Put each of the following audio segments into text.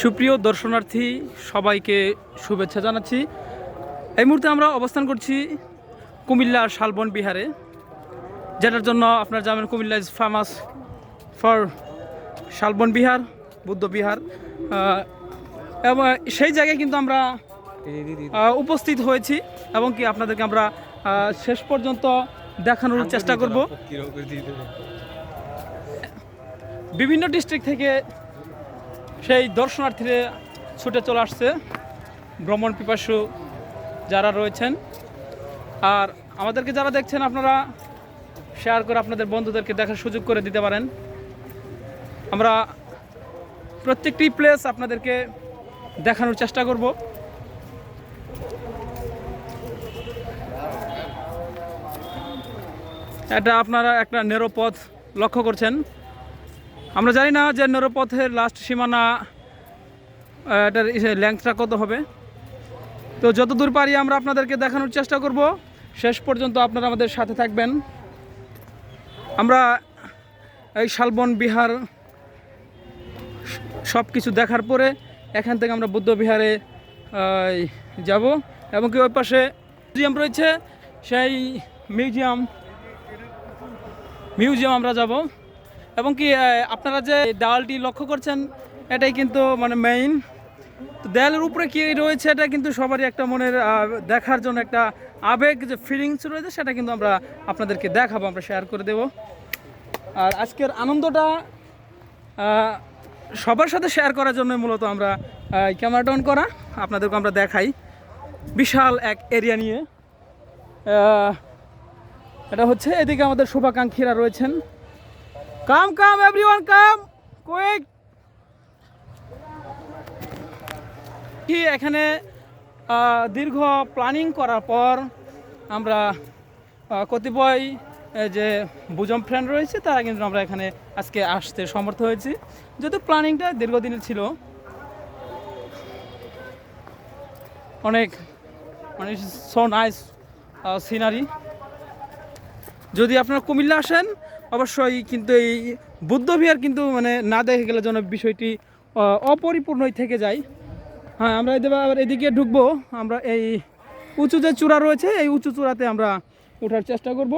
সুপ্রিয় দর্শনার্থী সবাইকে শুভেচ্ছা জানাচ্ছি। এই মুহূর্তে আমরা অবস্থান করছি কুমিল্লার শালবন বিহারে যেটার জন্য আপনার জানেন Comilla is famous for Shalban Vihar Buddha Vihar. এবং সেই জায়গায় কিন্তু আমরা উপস্থিত হয়েছি এবং কি আপনাদেরকে আমরা শেষ পর্যন্ত দেখানোর চেষ্টা করব। বিভিন্ন ডিস্ট্রিক্ট থেকে সেই দর্শনার্থীরা ছুটে চলে আসছে। ভ্রমণ পিপাসু যারা রয়েছেন। আর আমাদেরকে যারা দেখছেন, আপনারা শেয়ার করে আপনাদের বন্ধুদেরকে দেখার সুযোগ করে দিতে পারেন। আমরা প্রত্যেকটি প্লেস আপনাদেরকে দেখানোর চেষ্টা করব। এটা আপনারা একটা নেরো পথ লক্ষ্য করছেন। আমরা জানি না যে নেরোপথের লাস্ট সীমানা এটার লেন্থটা কত হবে। তো যত দূর পারি আমরা আপনাদেরকে দেখানোর চেষ্টা করব। শেষ পর্যন্ত আপনারা আমাদের সাথে থাকবেন। আমরা এই শালবন বিহার সব কিছু দেখার পরে এখান থেকে আমরা বুদ্ধ বিহারে যাব এবং কি ওই পাশে মিউজিয়াম রয়েছে, সেই মিউজিয়াম মিউজিয়াম আমরা যাব। এবং কি আপনারা যে দেওয়ালটি লক্ষ্য করছেন, এটাই কিন্তু মানে মেইন তো দেয়ালের উপরে কি রয়েছে, এটা কিন্তু সবারই একটা মনের দেখার জন্য একটা আবেগ, যে ফিলিংস রয়েছে, সেটা কিন্তু আমরা আপনাদেরকে দেখাবো, আমরা শেয়ার করে দেব। আর আজকের আনন্দটা সবার সাথে শেয়ার করার জন্য মূলত আমরা ক্যামেরাটা অন করা, আপনাদেরকে আমরা দেখাই। বিশাল এক এরিয়া নিয়ে। এটা হচ্ছে, এদিকে আমাদের শুভাকাঙ্ক্ষীরা রয়েছেন। কাম কাম এভরিওয়ান কাম কুইক কি এখানে দীর্ঘ প্ল্যানিং করার পর আমরা কতিপয় যে বুজম ফ্রেন্ড রয়েছে, তারা কিন্তু আমরা এখানে আজকে আসতে সমর্থ হয়েছি। যেহেতু প্ল্যানিংটা দীর্ঘদিনের ছিল, অনেক মানে সো নাইস সিনারি যদি আপনারা কুমিল্লা আসেন অবশ্যই কিন্তু এই বুদ্ধ বিহার কিন্তু মানে না দেখে গেলে যেন বিষয়টি অপরিপূর্ণই থেকে যায়। হ্যাঁ আমরা এদিকে আবার এদিকে ঢুকবো। আমরা এই উঁচু যে চূড়া রয়েছে, এই উঁচু চূড়াতে আমরা ওঠার চেষ্টা করব।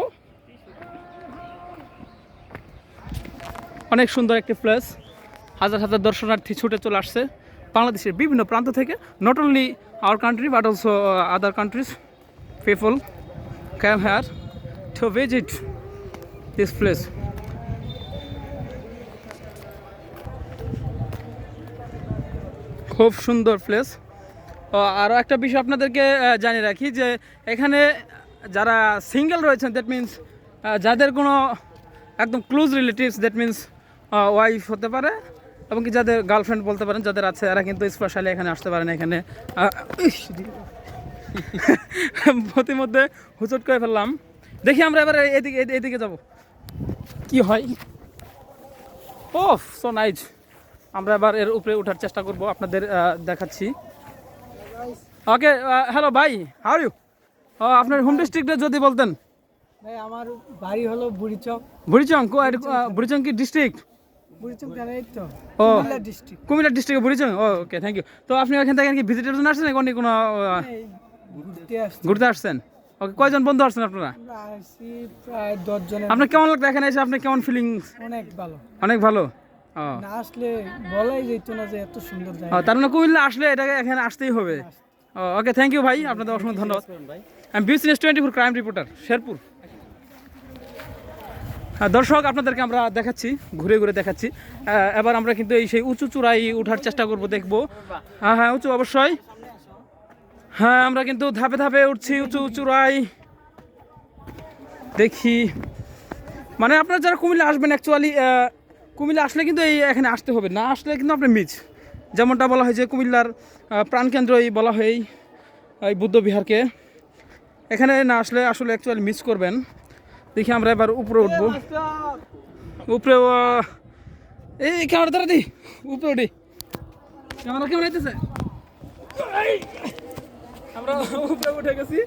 অনেক সুন্দর একটি প্লেস। হাজার হাজার দর্শনার্থী ছুটে চলে আসছে বাংলাদেশের বিভিন্ন প্রান্ত থেকে। Not only our country but also other countries people came here to visit this place. খুব সুন্দর প্লেস আরও একটা বিষয় আপনাদেরকে জানিয়ে রাখি যে এখানে যারা সিঙ্গেল রয়েছেন দ্যাট মিন্স যাদের কোনো একদম close relatives that means wife হতে পারে এবং কি যাদের গার্লফ্রেন্ড বলতে পারেন, যাদের আছে, এরা কিন্তু স্পেশালি এখানে আসতে পারেন এখানে প্রতিমধ্যে হুচট করে ফেললাম। দেখি আমরা এবার এদিকে এদি- এদিকে যাব। কি হয়? ও সো নাইস আমরা এবার এর উপরে ওঠার চেষ্টা করব আপনাদের দেখাচ্ছি। ওকে হ্যালো ভাই হাউ ইউ আপনার হোম ডিস্ট্রিক্টে যদি বলতেন। ভাই আমার বাড়ি হলো বুড়িচং কো- এর, বুড়িচং কি district O Comilla district Burichong? Okay thank you তো আপনি এখান থেকে কি ভিজিটের জন্য আসছেন নাকি অন্য কোনো ঘুরতে আসছেন? ওকে কয়জন বন্ধু আসছেন আপনারা? প্রায় আপনার কেমন লাগতো এখানে এসে আপনার কেমন ফিলিংস অনেক ভালো। অনেক ভালো? না আসলে বলাই যেত না যে এত সুন্দর জায়গা। তার মানে কুমিল্লা আসলে এটাকে এখানে আসতেই হবে। ওকে থ্যাংক ইউ ভাই আপনাদের অসংখ্য ধন্যবাদ। আমি BCS twenty four crime reporter Sherpur হ্যাঁ দর্শক আপনাদেরকে আমরা দেখাচ্ছি ঘুরে ঘুরে দেখাচ্ছি। এবার আমরা কিন্তু এই সেই উঁচু চূড়াই উঠার চেষ্টা করব দেখব। হ্যাঁ হ্যাঁ উঁচু অবশ্যই। হ্যাঁ আমরা কিন্তু ধাপে ধাপে উঠছি, উঁচু চূড়াই দেখি। মানে আপনার যারা কুমিল্লা আসবেন অ্যাকচুয়ালি কুমিল্লা আসলে কিন্তু এই এখানে আসতে হবে। না আসলে কিন্তু আপনি মিস যেমনটা বলা হয় যে কুমিল্লার প্রাণকেন্দ্রই বলা হয় এই- এই বুদ্ধ বিহারকে। এখানে না আসলে আসলে অ্যাকচুয়ালি মিস করবেন। দেখি আমরা এবার উপরে উঠবো। উপরে এই ক্যামেরা দাঁড়া দি। উপরে উঠি। ক্যামেরা কেমন আইতেছে আমরা উপরে উঠে গেছি।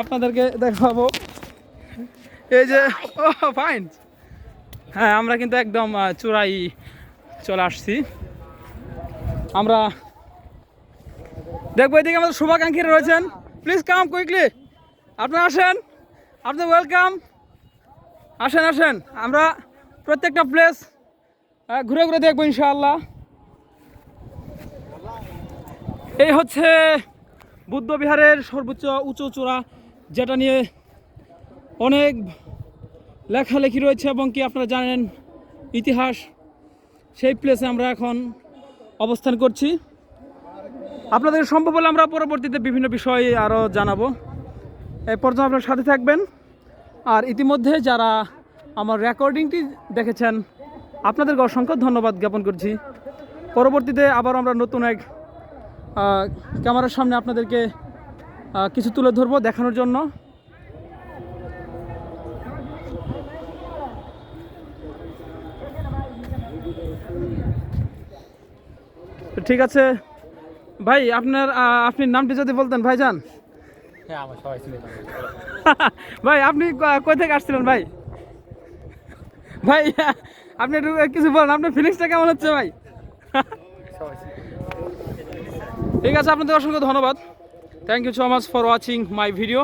আপনাদেরকে দেখাবো। এই যে, ও ফাইন হ্যাঁ আমরা কিন্তু একদম চূড়াই চলে আসছি। আমরা দেখব এদিকে আমাদের শুভাকাঙ্ক্ষীরা রয়েছেন। প্লিজ কাম কুইকলি আপনারা আসেন। আপনি ওয়েলকাম আসেন আসেন। আমরা প্রত্যেকটা প্লেস ঘুরে ঘুরে দেখব ইনশাআল্লাহ। এই হচ্ছে বুদ্ধ বিহারের সর্বোচ্চ উঁচু চূড়া, যেটা নিয়ে অনেক লেখালেখি রয়েছে এবং কি আপনারা জানেন ইতিহাস, সেই প্লেসে আমরা এখন অবস্থান করছি। আপনাদের সম্ভব হলে আমরা পরবর্তীতে বিভিন্ন বিষয় আরও জানাব। এই পর্যন্ত আপনার সাথে থাকবেন। আর ইতিমধ্যে যারা আমার রেকর্ডিংটি দেখেছেন, আপনাদেরকে অসংখ্য ধন্যবাদ জ্ঞাপন করছি। পরবর্তীতে আবার আমরা নতুন এক ক্যামেরার সামনে আপনাদেরকে কিছু তুলে ধরবো দেখানোর জন্য। ঠিক আছে। ভাই আপনার আপনি নামটি যদি বলতেন ভাইজান। হ্যাঁ আমার সবাই ছিল ভাই আপনি কই থেকে আসছিলেন ভাই? ভাই আপনি একটু কিছু বলেন আপনার ফিলিংসটা কেমন হচ্ছে ভাই? ঠিক আছে আপনাদের অসংখ্য ধন্যবাদ। Thank you so much for watching my video